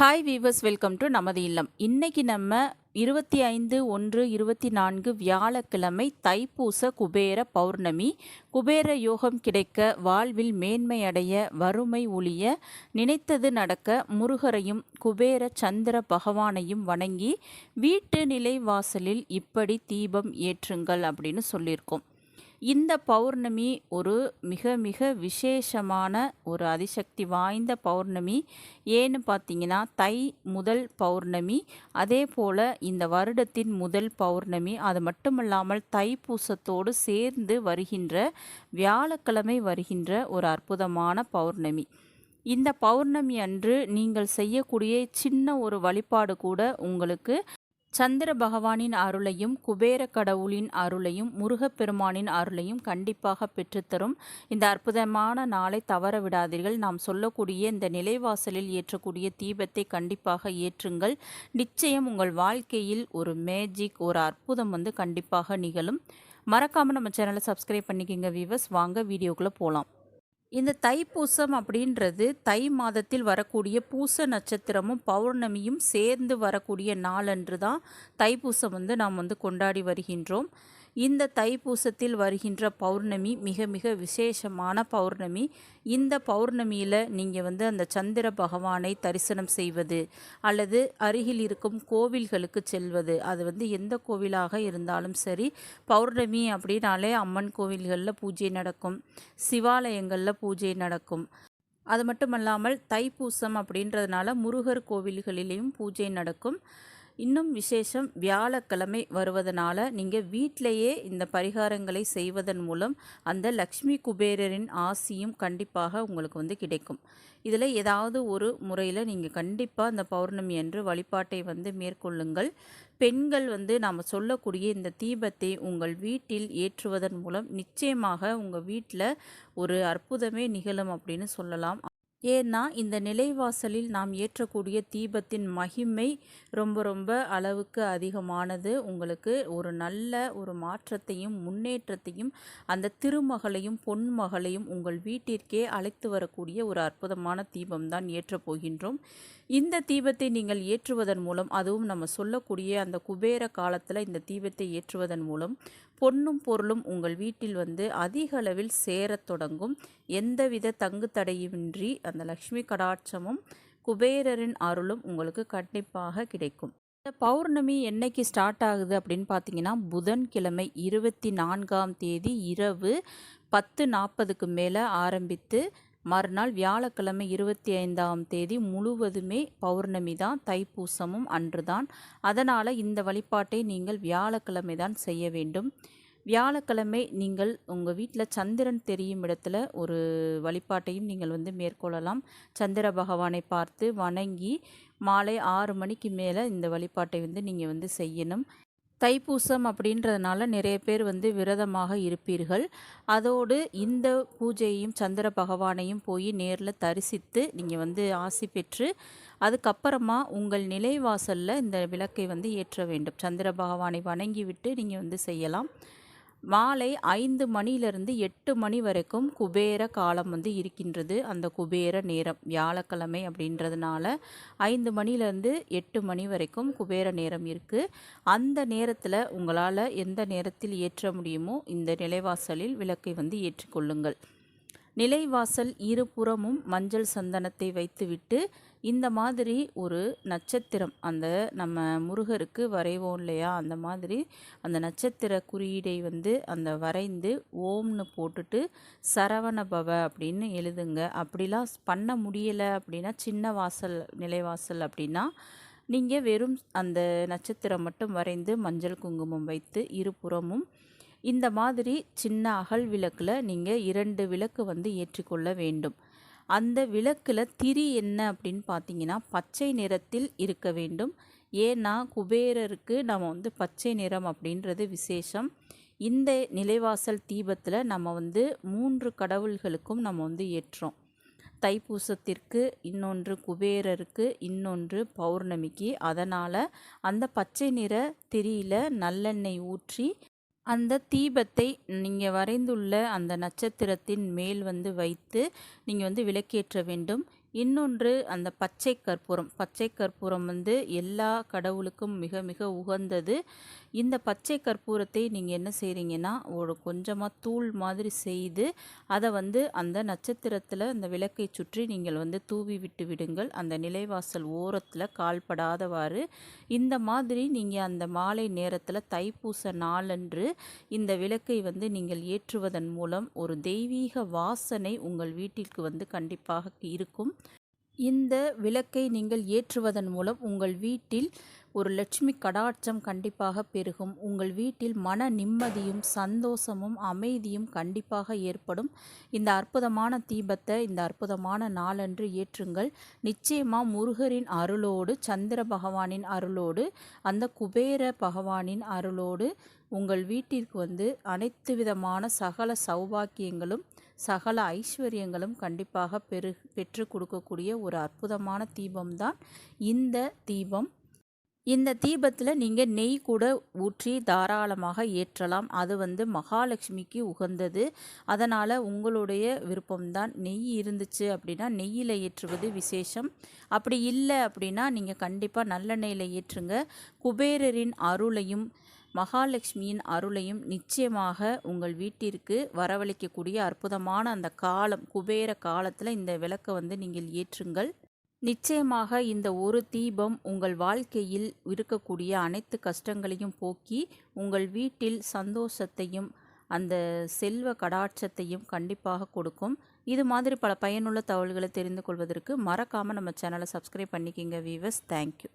Hi viewers welcome to நமது இல்லம். இன்னைக்கு நம்ம இருபத்தி ஐந்து ஒன்று இருபத்தி நான்கு வியாழக்கிழமை தைப்பூச குபேர பௌர்ணமி. குபேர யோகம் கிடைக்க வாழ்வில் மேன்மை அடைய வறுமை ஒழிய நினைத்தது நடக்க முருகரையும் குபேர சந்திர பகவானையும் வணங்கி வீட்டு நிலை வாசலில் இப்படி தீபம் ஏற்றுங்கள் அப்படின்னு சொல்லியிருக்கோம். இந்த பௌர்ணமி ஒரு மிக மிக விசேஷமான ஒரு அதிசக்தி வாய்ந்த பௌர்ணமி. ஏன்னு பார்த்தீங்கன்னா தை முதல் பௌர்ணமி. அதே போல் இந்த வருடத்தின் முதல் பௌர்ணமி அது மட்டுமல்லாமல் தைப்பூசத்தோடு சேர்ந்து வருகின்ற வியாழக்கிழமை வருகின்ற ஒரு அற்புதமான பௌர்ணமி. இந்த பௌர்ணமி அன்று நீங்கள் செய்யக்கூடிய சின்ன ஒரு வழிபாடு கூட உங்களுக்கு சந்திர பகவானின் அருளையும் குபேர கடவுளின் அருளையும் முருகப்பெருமானின் அருளையும் கண்டிப்பாக பெற்றுத்தரும். இந்த அற்புதமான நாளை தவற விடாதீர்கள். நாம் சொல்லக்கூடிய இந்த நிலைவாசலில் ஏற்றக்கூடிய தீபத்தை கண்டிப்பாக ஏற்றுங்கள். நிச்சயம் உங்கள் வாழ்க்கையில் ஒரு மேஜிக் ஒரு அற்புதம் வந்து கண்டிப்பாக நிகழும். மறக்காமல் நம்ம சேனலை சப்ஸ்கிரைப் பண்ணிக்கோங்க வீவர்ஸ் வாங்க வீடியோக்குள்ளே போகலாம் இந்த தைப்பூசம் அப்படின்றது தை மாதத்தில் வரக்கூடிய பூச நட்சத்திரமும் பௌர்ணமியும் சேர்ந்து வரக்கூடிய நாளன்று தான் தைப்பூசம் வந்து நாம் வந்து கொண்டாடி வருகின்றோம். இந்த தைப்பூசத்தில் வருகின்ற பௌர்ணமி மிக மிக விசேஷமான பௌர்ணமி. இந்த பௌர்ணமியில் நீங்கள் வந்து அந்த சந்திர பகவானை தரிசனம் செய்வது அல்லது அருகில் இருக்கும் கோவில்களுக்கு செல்வது. அது வந்து எந்த கோவிலாக இருந்தாலும் சரி பௌர்ணமி அப்படின்னாலே அம்மன் கோவில்களில் பூஜை நடக்கும் சிவாலயங்களில் பூஜை நடக்கும். அது மட்டுமல்லாமல் தைப்பூசம் அப்படின்றதுனால முருகர் கோவில்களிலேயும் பூஜை நடக்கும். இன்னும் விசேஷம் வியாழக்கிழமை வருவதனால நீங்கள் வீட்டிலையே இந்த பரிகாரங்களை செய்வதன் மூலம் அந்த லக்ஷ்மி குபேரரின் ஆசியும் கண்டிப்பாக உங்களுக்கு வந்து கிடைக்கும். இதில் ஏதாவது ஒரு முறையில் நீங்கள் கண்டிப்பாக அந்த பௌர்ணமி என்று வழிபாட்டை வந்து மேற்கொள்ளுங்கள். பெண்கள் வந்து நாம் சொல்லக்கூடிய இந்த தீபத்தை உங்கள் வீட்டில் ஏற்றுவதன் மூலம் நிச்சயமாக உங்கள் வீட்டில் ஒரு அற்புதமே நிகழும் அப்படின்னு சொல்லலாம். ஏன்னா இந்த நிலைவாசலில் நாம் ஏற்றக்கூடிய தீபத்தின் மகிமை ரொம்ப ரொம்ப அளவுக்கு அதிகமானது. உங்களுக்கு ஒரு நல்ல ஒரு மாற்றத்தையும் முன்னேற்றத்தையும் அந்த திருமகளையும் பொன்மகளையும் உங்கள் வீட்டிற்கே அழைத்து வரக்கூடிய ஒரு அற்புதமான தீபம் தான் ஏற்றப் போகின்றோம். இந்த தீபத்தை நீங்கள் ஏற்றுவதன் மூலம் அதுவும் நம்ம சொல்லக்கூடிய அந்த குபேர காலத்தில் இந்த தீபத்தை ஏற்றுவதன் மூலம் பொன்னும் பொருளும் உங்கள் வீட்டில் வந்து அதிக அளவில் சேரத் தொடங்கும். எந்தவித தங்கு தடையுமின்றி அந்த லக்ஷ்மி கடாட்சமும் குபேரரின் அருளும் உங்களுக்கு கண்டிப்பாக கிடைக்கும். இந்த பௌர்ணமி என்னைக்கு ஸ்டார்ட் ஆகுது அப்படின்னு பார்த்தீங்கன்னா புதன்கிழமை இருபத்தி நான்காம் தேதி இரவு பத்து நாற்பதுக்கு மேலே ஆரம்பித்து மறுநாள் வியாழக்கிழமை இருபத்தி ஐந்தாம் தேதி முழுவதுமே பௌர்ணமி தான் தைப்பூசமும் அன்று தான் அதனால் இந்த வழிபாட்டை நீங்கள் வியாழக்கிழமை தான் செய்ய வேண்டும். வியாழக்கிழமை நீங்கள் உங்கள் வீட்டில் சந்திரன் தெரியும் இடத்துல ஒரு வழிபாட்டையும் நீங்கள் வந்து மேற்கொள்ளலாம். சந்திர பகவானை பார்த்து வணங்கி மாலை ஆறு மணிக்கு மேலே இந்த வழிபாட்டை வந்து நீங்கள் வந்து செய்யணும். தைப்பூசம் அப்படின்றதுனால நிறைய பேர் வந்து விரதமாக இருப்பீர்கள். அதோடு இந்த பூஜையையும் சந்திர பகவானையும் போய் நேரில் தரிசித்து நீங்கள் வந்து ஆசி பெற்று அதுக்கப்புறமா உங்கள் நிலைவாசலில் இந்த விளக்கை வந்து ஏற்ற வேண்டும். சந்திர பகவானை வணங்கி விட்டு நீங்கள் வந்து செய்யலாம். மாலை ஐந்து மணியிலிருந்து எட்டு மணி வரைக்கும் குபேர காலம் வந்து இருக்கின்றது அந்த குபேர நேரம். வியாழக்கிழமை அப்படின்றதுனால ஐந்து மணிலேருந்து எட்டு மணி வரைக்கும் குபேர நேரம் இருக்குது அந்த நேரத்தில் உங்களால் எந்த நேரத்தில் ஏற்ற முடியுமோ இந்த நிலைவாசலில் விளக்கை வந்து ஏற்றிக்கொள்ளுங்கள் நிலைவாசல் இருபுறமும் மஞ்சள் சந்தனத்தை வைத்துவிட்டு இந்த மாதிரி ஒரு நட்சத்திரம் அந்த நம்ம முருகருக்கு வரைவோம் இல்லையா? அந்த மாதிரி அந்த நட்சத்திர குறியீடை வந்து அந்த வரைந்து ஓம்னு போட்டுட்டு சரவண பவ அப்படின்னு எழுதுங்க. அப்படிலாம் பண்ண முடியலை அப்படின்னா சின்ன வாசல் நிலைவாசல் அப்படின்னா நீங்கள் வெறும் அந்த நட்சத்திரம் மட்டும் வரைந்து மஞ்சள் குங்குமம் வைத்து இருபுறமும் இந்த மாதிரி சின்ன அகல் விளக்கில் நீங்கள் இரண்டு விளக்கு வந்து ஏற்றிக்கொள்ள வேண்டும். அந்த விளக்கில் திரி என்ன அப்படின்னு பார்த்தீங்கன்னா பச்சை நிறத்தில் இருக்க வேண்டும். ஏன்னா குபேரருக்கு நம்ம வந்து பச்சை நிறம் அப்படின்றது விசேஷம். இந்த நிலைவாசல் தீபத்தில் நம்ம வந்து மூன்று கடவுள்களுக்கும் நம்ம வந்து ஏற்றோம். தைப்பூசத்திற்கு இன்னொன்று குபேரருக்கு இன்னொன்று பௌர்ணமிக்கு. அதனால் அந்த பச்சை நிற திரியில் நல்லெண்ணெய் ஊற்றி அந்த தீபத்தை நீங்கள் வரைந்துள்ள அந்த நட்சத்திரத்தின் மேல் வந்து வைத்து நீங்கள் வந்து விளக்கேற்ற வேண்டும். இன்னொன்று அந்த பச்சை கற்பூரம். பச்சை கற்பூரம் வந்து எல்லா கடவுளுக்கும் மிக மிக உகந்தது. இந்த பச்சை கற்பூரத்தை நீங்கள் என்ன செய்கிறீங்கன்னா ஒரு கொஞ்சமாக தூள் மாதிரி செய்து அதை வந்து அந்த நட்சத்திரத்தில் அந்த விளக்கை சுற்றி நீங்கள் வந்து தூவி விட்டு விடுங்கள். அந்த நிலைவாசல் ஓரத்தில் கால்படாதவாறு இந்த மாதிரி நீங்கள் அந்த மாலை நேரத்தில் தைப்பூச நாளன்று இந்த விளக்கை வந்து நீங்கள் ஏற்றுவதன் மூலம் ஒரு தெய்வீக வாசனை உங்கள் வீட்டிற்கு வந்து கண்டிப்பாக இருக்கும். இந்த விளக்கை நீங்கள் ஏற்றுவதன் மூலம் உங்கள் வீட்டில் ஒரு லட்சுமி கடாட்சம் கண்டிப்பாக பெருகும். உங்கள் வீட்டில் மன நிம்மதியும் சந்தோஷமும் அமைதியும் கண்டிப்பாக ஏற்படும். இந்த அற்புதமான தீபத்தை இந்த அற்புதமான நாளன்று ஏற்றுங்கள். நிச்சயமாக முருகரின் அருளோடு சந்திர பகவானின் அருளோடு அந்த குபேர பகவானின் அருளோடு உங்கள் வீட்டிற்கு வந்து அனைத்து விதமான சகல சௌபாக்கியங்களும் சகல ஐஸ்வர்யங்களும் கண்டிப்பாக பெரு பெற்று கொடுக்கக்கூடிய ஒரு அற்புதமான தீபம்தான் இந்த தீபம். இந்த தீபத்தில் நீங்கள் நெய் கூட ஊற்றி தாராளமாக ஏற்றலாம். அது வந்து மகாலட்சுமிக்கு உகந்தது. அதனால் உங்களுடைய விருப்பம்தான். நெய் இருந்துச்சு அப்படின்னா நெய்யில் ஏற்றுவது விசேஷம். அப்படி இல்லை அப்படின்னா நீங்கள் கண்டிப்பாக நல்லெண்ணெயில் ஏற்றுங்க. குபேரரின் அருளையும் மகாலட்சுமியின் அருளையும் நிச்சயமாக உங்கள் வீட்டிற்கு வரவழைக்கக்கூடிய அற்புதமான அந்த காலம் குபேர காலத்தில் இந்த விளக்கை வந்து நீங்கள் ஏற்றுங்கள். நிச்சயமாக இந்த ஒரு தீபம் உங்கள் வாழ்க்கையில் இருக்கக்கூடிய அனைத்து கஷ்டங்களையும் போக்கி உங்கள் வீட்டில் சந்தோஷத்தையும் அந்த செல்வ கடாட்சத்தையும் கண்டிப்பாக கொடுக்கும். இது மாதிரி பல பயனுள்ள தகவல்களை தெரிந்து கொள்வதற்கு மறக்காமல் நம்ம சேனலை சப்ஸ்கிரைப் பண்ணிக்கிங்க வீவர்ஸ் தேங்க்யூ